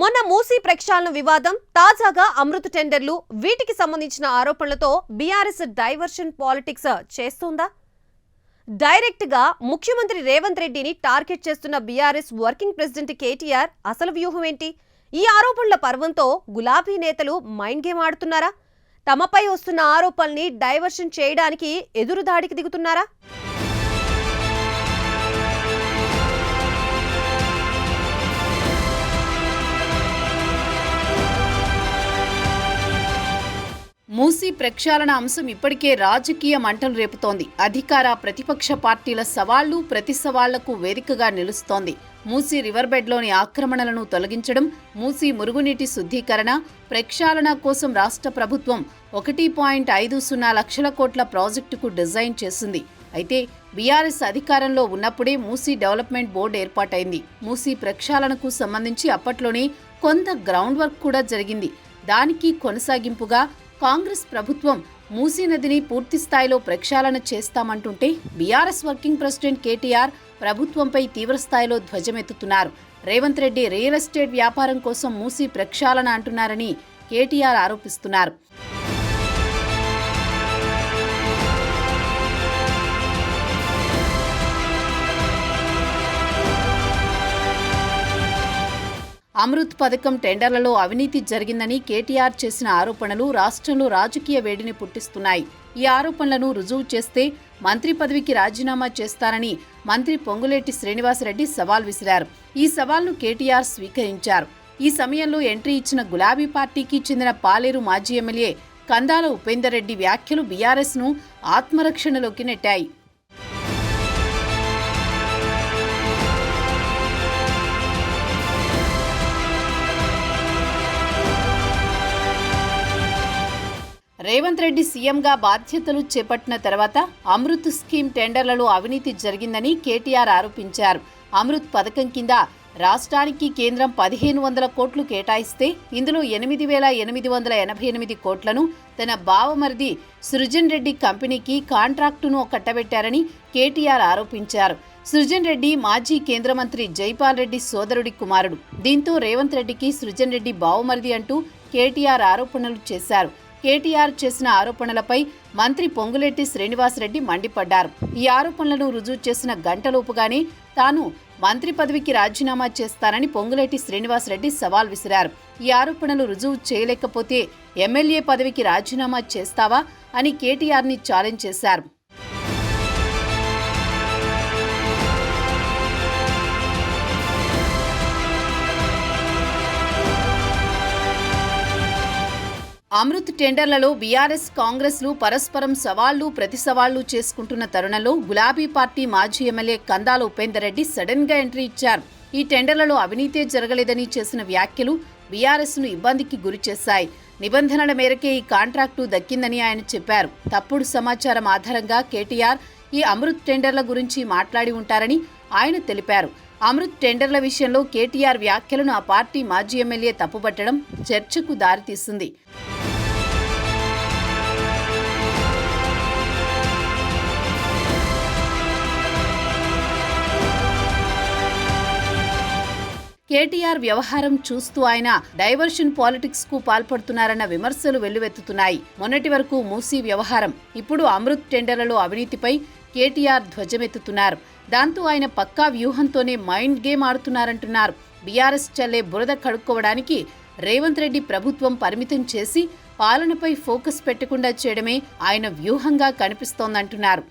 మొన్న మూసీ ప్రక్షాళన వివాదం తాజాగా అమృత టెండర్లు వీటికి సంబంధించిన ఆరోపణలతో బీఆర్ఎస్ డైవర్షన్ పాలిటిక్స్ చేస్తుందా? డైరెక్ట్గా ముఖ్యమంత్రి రేవంత్ రెడ్డిని టార్గెట్ చేస్తున్న బీఆర్ఎస్ వర్కింగ్ ప్రెసిడెంట్ కేటీఆర్ అసలు వ్యూహం ఏంటి ఈ ఆరోపణల పర్వంతో గులాబీ నేతలు మైండ్ గేమ్ ఆడుతున్నారా? తమపై వస్తున్న ఆరోపణల్ని డైవర్షన్ చేయడానికి ఎదురుదాడికి దిగుతున్నారా? మూసీ ప్రక్షాళన అంశం ఇప్పటికే రాజకీయ మంటలు రేపుతోంది. అధికార ప్రతిపక్ష పార్టీల సవాళ్ళు ప్రతి సవాళ్ళకు వేదికగా నిలుస్తోంది. మూసీ రివర్ బెడ్లోని ఆక్రమణలను తొలగించడం మూసీ మురుగునీటి శుద్ధీకరణ ప్రక్షాళన కోసం రాష్ట్ర ప్రభుత్వం ఒకటి పాయింట్ ఐదు సున్నా లక్షల కోట్ల ప్రాజెక్టుకు డిజైన్ చేసింది. అయితే బీఆర్ఎస్ అధికారంలో ఉన్నప్పుడే మూసీ డెవలప్మెంట్ బోర్డు ఏర్పాటైంది. మూసీ ప్రక్షాళనకు సంబంధించి అప్పట్లోనే కొంత గ్రౌండ్ వర్క్ కూడా జరిగింది. దానికి కొనసాగింపుగా కాంగ్రెస్ ప్రభుత్వం మూసీ నదిని పూర్తి స్థాయిలో ప్రక్షాళన చేస్తామంటుంటే బీఆర్ఎస్ వర్కింగ్ ప్రెసిడెంట్ కేటీఆర్ ప్రభుత్వంపై తీవ్రస్థాయిలో ధ్వజమెత్తుతున్నారు. రేవంత్ రెడ్డి రియల్ ఎస్టేట్ వ్యాపారం కోసం మూసీ ప్రక్షాళన అంటున్నారని కేటీఆర్ ఆరోపిస్తున్నారు. అమృత్ పథకం టెండర్లలో అవినీతి జరిగిందని కేటీఆర్ చేసిన ఆరోపణలు రాష్ట్రంలో రాజకీయ వేడిని పుట్టిస్తున్నాయి. ఈ ఆరోపణలను రుజువు చేస్తే మంత్రి పదవికి రాజీనామా చేస్తారని మంత్రి పొంగులేటి శ్రీనివాసరెడ్డి సవాల్ విసిరారు. ఈ సవాల్ను కేటీఆర్ స్వీకరించారు. ఈ సమయంలో ఎంట్రీ ఇచ్చిన గులాబీ పార్టీకి చెందిన పాలేరు మాజీ ఎమ్మెల్యే కందాల ఉపేందర్ రెడ్డి వ్యాఖ్యలు బీఆర్ఎస్ను ఆత్మరక్షణలోకి నెట్టాయి. రేవంత్ రెడ్డి సీఎంగా బాధ్యతలు చేపట్టిన తర్వాత అమృత్ స్కీమ్ టెండర్లలో అవినీతి జరిగిందని కేటీఆర్ ఆరోపించారు. అమృత్ పథకం కింద రాష్ట్రానికి కేంద్రం పదిహేను వందల కోట్లు కేటాయిస్తే ఇందులో ఎనిమిది వేల ఎనిమిది వందల ఎనభై ఎనిమిది కోట్లను తన బావమరిది సృజన్ రెడ్డి కంపెనీకి కాంట్రాక్టును కట్టబెట్టారని కేటీఆర్ ఆరోపించారు. సృజన్ రెడ్డి మాజీ కేంద్ర మంత్రి జైపాల్ రెడ్డి సోదరుడి కుమారుడు. దీంతో రేవంత్ రెడ్డికి సృజన్ రెడ్డి బావమరిది అంటూ కేటీఆర్ ఆరోపణలు చేశారు. కేటీఆర్ చేసిన ఆరోపణలపై మంత్రి పొంగులేటి శ్రీనివాసరెడ్డి మండిపడ్డారు. ఈ ఆరోపణలను రుజువు చేసిన గంటలోపుగానే తాను మంత్రి పదవికి రాజీనామా చేస్తానని పొంగులేటి శ్రీనివాసరెడ్డి సవాల్ విసిరారు. ఈ ఆరోపణలు రుజువు చేయలేకపోతే ఎమ్మెల్యే పదవికి రాజీనామా చేస్తావా అని కేటీఆర్ని ఛాలెంజ్ చేశారు. అమృత్ టెండర్లలో బీఆర్ఎస్ కాంగ్రెస్లు పరస్పరం సవాళ్ళు ప్రతి సవాళ్ళు చేసుకుంటున్న తరుణంలో గులాబీ పార్టీ మాజీ ఎమ్మెల్యే కందాల ఉపేందర్ రెడ్డి సడన్గా ఎంట్రీ ఇచ్చారు. ఈ టెండర్లలో అవినీతే జరగలేదని చేసిన వ్యాఖ్యలు బీఆర్ఎస్ను ఇబ్బందికి గురిచేశాయి నిబంధనల మేరకే ఈ కాంట్రాక్టు దక్కిందని ఆయన చెప్పారు. తప్పుడు సమాచారం ఆధారంగా కేటీఆర్ ఈ అమృత్ టెండర్ల గురించి మాట్లాడి ఉంటారని ఆయన తెలిపారు. అమృత్ టెండర్ల విషయంలో కేటీఆర్ వ్యాఖ్యలను ఆ పార్టీ మాజీ ఎమ్మెల్యే తప్పుపట్టడం చర్చకు దారితీస్తుంది కేటీఆర్ వ్యవహారం చూస్తూ ఆయన డైవర్షన్ పాలిటిక్స్కు పాల్పడుతున్నారన్న విమర్శలు వెల్లువెత్తుతున్నాయి. మొన్నటి వరకు మూసీ వ్యవహారం ఇప్పుడు అమృత్ టెండర్లలో అవినీతిపై కేటీఆర్ ధ్వజమెత్తుతున్నారు. దాంతో ఆయన పక్కా వ్యూహంతోనే మైండ్ గేమ్ ఆడుతున్నారంటున్నారు. బీఆర్ఎస్ చల్లే బురద కడుక్కోవడానికి రేవంత్ రెడ్డి ప్రభుత్వం పరిమితం చేసి పాలనపై ఫోకస్ పెట్టకుండా చేయడమే ఆయన వ్యూహంగా కనిపిస్తోందంటున్నారు.